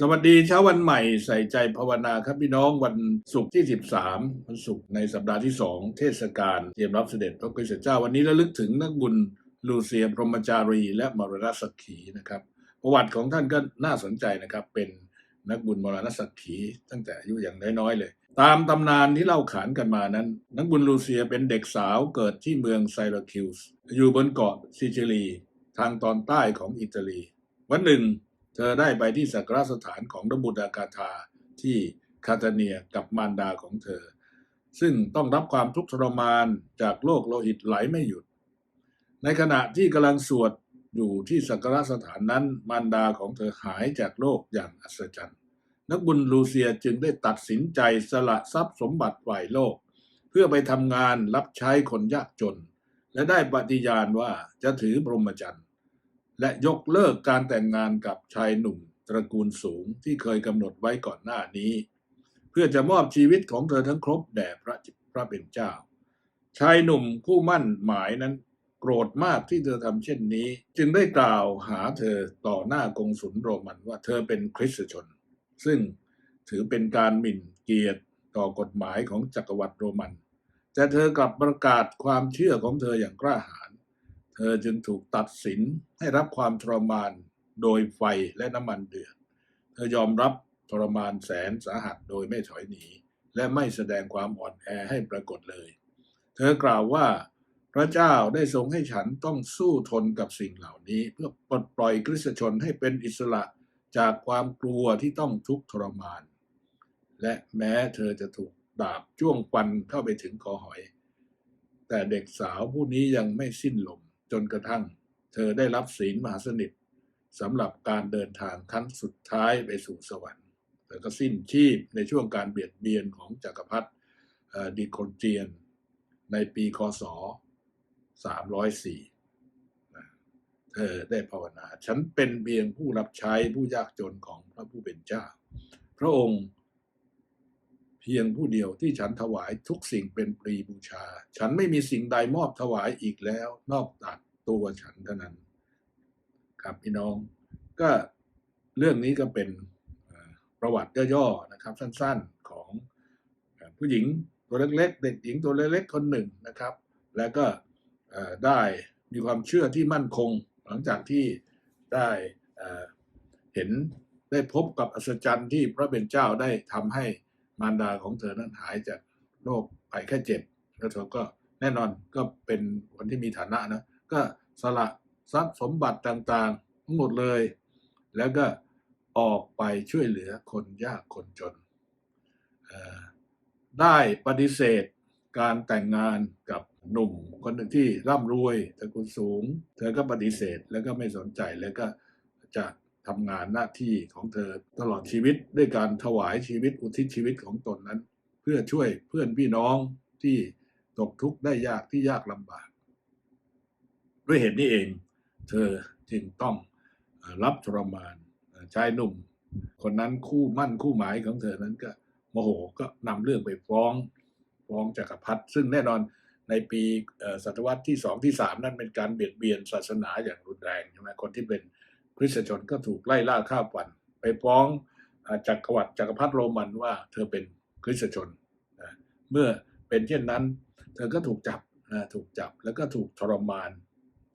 สวัสดีเช้าวันใหม่ใส่ใจภาวนาครับพี่น้องวันศุกร์ที่ 13วันศุกร์ในสัปดาห์ที่ 2 เทศกาลเตรียมรับเสด็จพระคริสตเจ้าวันนี้ระลึกถึงนักบุญลูเซียพรหมจารี และมรณสักขีนะครับ ประวัติของท่านก็น่าสนใจนะครับเป็นนักบุญมรณสักขี ตั้งแต่อายุอย่างน้อยๆเลย ตามตำนานที่เล่าขานกันมานั้น นักบุญลูเซียเป็นเด็กสาวเกิดที่เมืองไซราคิวส์อยู่บนเกาะซิซิลี ทางตอนใต้ของอิตาลี วันหนึ่ง เธอได้ไปที่สักการสถานของดบุตรากาธาที่คาตาเนียกับมารดาของเธอ ซึ่งต้องรับความทุกข์ทรมานจากโรคโลหิตไหลไม่หยุด ในขณะที่กำลังสวดอยู่ที่สักการสถานนั้นมารดาของเธอหายจากโรคอย่างอัศจรรย์ นักบุญลูเซียจึงได้ตัดสินใจสละทรัพย์สมบัติฝ่ายโลก เพื่อไปทำงานรับใช้คนยากจน และได้ปฏิญาณว่าจะถือพรหมจรรย์ และยกเลิกการแต่งงานกับชายหนุ่มตระกูลสูงที่เคยกำหนดไว้ก่อนหน้านี้ เพื่อจะมอบชีวิตของเธอทั้งครบแด่พระพระเป็นเจ้า ชายหนุ่มคู่มั่นหมายนั้นโกรธมากที่เธอทำเช่นนี้ จึงได้กล่าวหาเธอต่อหน้ากงสุลโรมันว่าเธอเป็นคริสตชน ซึ่งถือเป็นการหมิ่นเกียรติต่อกฎหมายของจักรวรรดิโรมัน แต่เธอกลับประกาศความเชื่อของเธออย่างกล้าหาญ เธอจึงถูกตัดสินให้รับความทรมานโดยไฟและน้ำมันเดือด เธอยอมรับทรมานแสนสาหัสโดยไม่ถอยหนี และไม่แสดงความอ่อนแอให้ปรากฏเลย เธอกล่าวว่า พระเจ้าได้ทรงให้ฉันต้องสู้ทนกับสิ่งเหล่านี้ เพื่อปลดปล่อยคริสตชนให้เป็นอิสระจากความกลัวที่ต้องทุกข์ทรมาน และแม้เธอจะถูกดาบจ้วงฟันเข้าไปถึงคอหอย แต่เด็กสาวผู้นี้ยังไม่สิ้นลม จนกระทั่ง เธอได้รับศีลมหาสนิทสำหรับการเดินทางครั้งสุดท้ายไปสู่สวรรค์เธอก็สิ้นชีพในช่วงการเบียดเบียนของจักรพรรดิดิโคลเจียน ในปีคศ 304 เธอได้ภาวนา ฉันเป็นเพียงผู้รับใช้ผู้ยากจนของพระผู้เป็นเจ้า พระองค์ เพียงผู้เดียวที่ฉันถวายทุกสิ่งเป็นปรีบูชา ฉันไม่มีสิ่งใดมอบถวายอีกแล้ว นอกจากตัวฉันเท่านั้น ครับพี่น้อง ก็เรื่องนี้ก็เป็นประวัติย่อๆนะครับสั้นๆของผู้หญิงตัวเล็กๆ เด็กหญิงตัวเล็กๆคนหนึ่งนะครับ แล้วก็ได้มีความเชื่อที่มั่นคง หลังจากที่ได้เอ่อเห็นได้พบกับอัศจรรย์ที่พระเป็นเจ้าได้ทำให้ มารดาของเธอนั้นหายจากโรคภัยแค่เจ็บ แล้วเธอก็แน่นอนก็เป็นคนที่มีฐานะนะ ก็สละทรัพย์สมบัติต่างๆ ทั้งหมดเลย แล้วก็ออกไปช่วยเหลือคนยากคนจน ได้ปฏิเสธการแต่งงานกับหนุ่มคนหนึ่งที่ร่ำรวยตระกูลสูง เธอก็ปฏิเสธแล้วก็ไม่สนใจแล้วก็จะ ทำงานหน้าที่ของเธอตลอดชีวิตด้วยการถวายชีวิตอุทิศชีวิตของตนนั้น เพื่อช่วยเพื่อนพี่น้องที่ตกทุกข์ได้ยากที่ยากลำบาก ด้วยเหตุนี้เอง เธอจึงต้องรับทรมานชายหนุ่ม คนนั้นคู่มั่นคู่หมายของเธอนั้นก็โมโหก็นำเรื่องไปฟ้องฟ้องจักรพรรดิซึ่งแน่นอนในปีศตวรรษที่สองที่สามนั่นเป็นการเบียดเบียนศาสนาอย่างรุนแรงใช่ไหมคนที่เป็น คริสตชนก็ถูกไล่ล่าฆ่าฟัน ไปฟ้องจักรวรรดิจักรพรรดิโรมันว่าเธอเป็นคริสตชนนะเมื่อเป็นเช่นนั้น เธอก็ถูกจับนะถูกจับแล้วก็ถูกทรมาน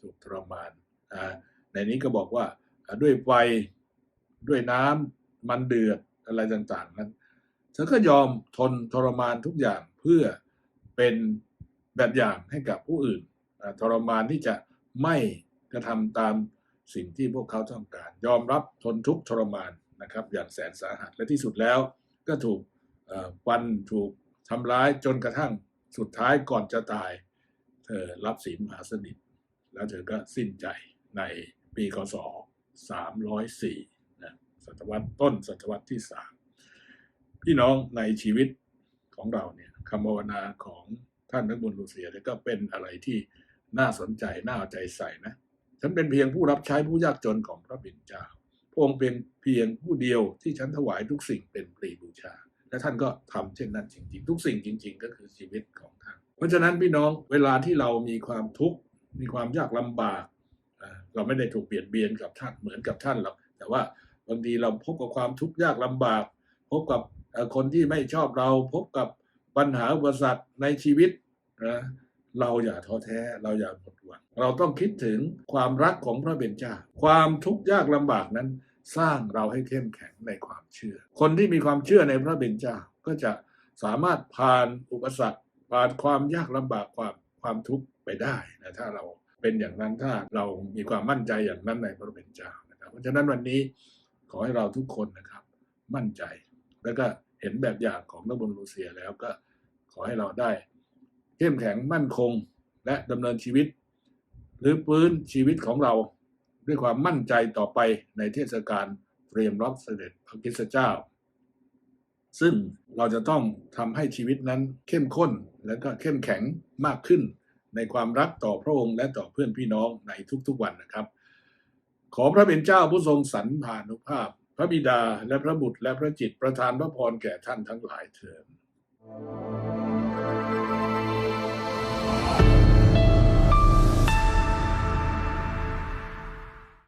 ถูกทรมานในนี้ก็บอกว่าด้วยไฟด้วยน้ำมันเดือดอะไรต่างๆนั้นเธอก็ยอมทนทรมานทุกอย่างเพื่อเป็นแบบอย่างให้กับผู้อื่นทรมานที่จะไม่กระทำตาม สิ่งที่พวกเขาต้องการ ยอมรับทนทุกข์ทรมานนะครับ อย่างแสนสาหัสและที่สุดแล้วก็ถูกฟันถูกทำร้ายจนกระทั่งสุดท้ายก่อนจะตาย เธอรับศีลมหาสนิท แล้วเธอก็สิ้นใจในปีคศ304นะศตวรรษต้นศตวรรษที่ 3 พี่น้องในชีวิตของเราเนี่ยคำภาวนาของท่านนักบุญลูเซียเสียก็เป็นอะไรที่น่าสนใจ น่าเอาใจใส่นะ ฉันเป็นเพียงผู้รับใช้ผู้ยากจนของพระบิดเจ้าพระองค์เป็นเพียงผู้เดียวที่ฉันถวายทุกสิ่งเป็นปรีบูชา และท่านก็ทำเช่นนั้นจริง ๆ ทุกสิ่งจริง ๆ ก็คือชีวิตของท่าน เพราะฉะนั้นพี่น้องเวลาที่เรามีความทุกข์มีความยากลำบาก เราไม่ได้ถูกเบียดเบียนกับท่านเหมือนกับท่านหรอกแต่ว่าบางทีเราพบกับความทุกข์ยากลำบาก พบกับคนที่ไม่ชอบเราพบกับปัญหาอุปสรรคในชีวิตนะ เราอย่าท้อแท้ เราอย่าหมดหวัง เราต้องคิดถึงความรักของพระเบญจาความทุกข์ยากลำบากนั้น สร้างเราให้เข้มแข็งในความเชื่อ คนที่มีความเชื่อในพระเบญจาก็จะสามารถผ่านอุปสรรคผ่านความยากลำบากความความทุกข์ไปได้นะถ้าเราเป็นอย่างนั้นถ้าเรามีความมั่นใจอย่างนั้นในพระเบญจานะครับเพราะฉะนั้นวันนี้ขอให้เราทุกคนนะครับ มั่นใจ แล้วก็เห็นแบบอย่างของนักบุญรูเซียแล้วก็ขอให้เราได้ เข้มแข็งมั่นคง และดำเนินชีวิต หรือฟื้นชีวิตของเรา ด้วยความมั่นใจต่อไปในเทศกาลเตรียมรับเสด็จพระคริสตเจ้า ซึ่งเราจะต้องทำให้ชีวิตนั้นเข้มข้นและก็เข้มแข็งมากขึ้น ในความรักต่อพระองค์และต่อเพื่อนพี่น้องในทุกๆวันนะครับ ขอพระเป็นเจ้าผู้ทรงสรรพานุภาพ พระบิดาและพระบุตรและพระจิตประทานพระพรแก่ท่านทั้งหลายเถิด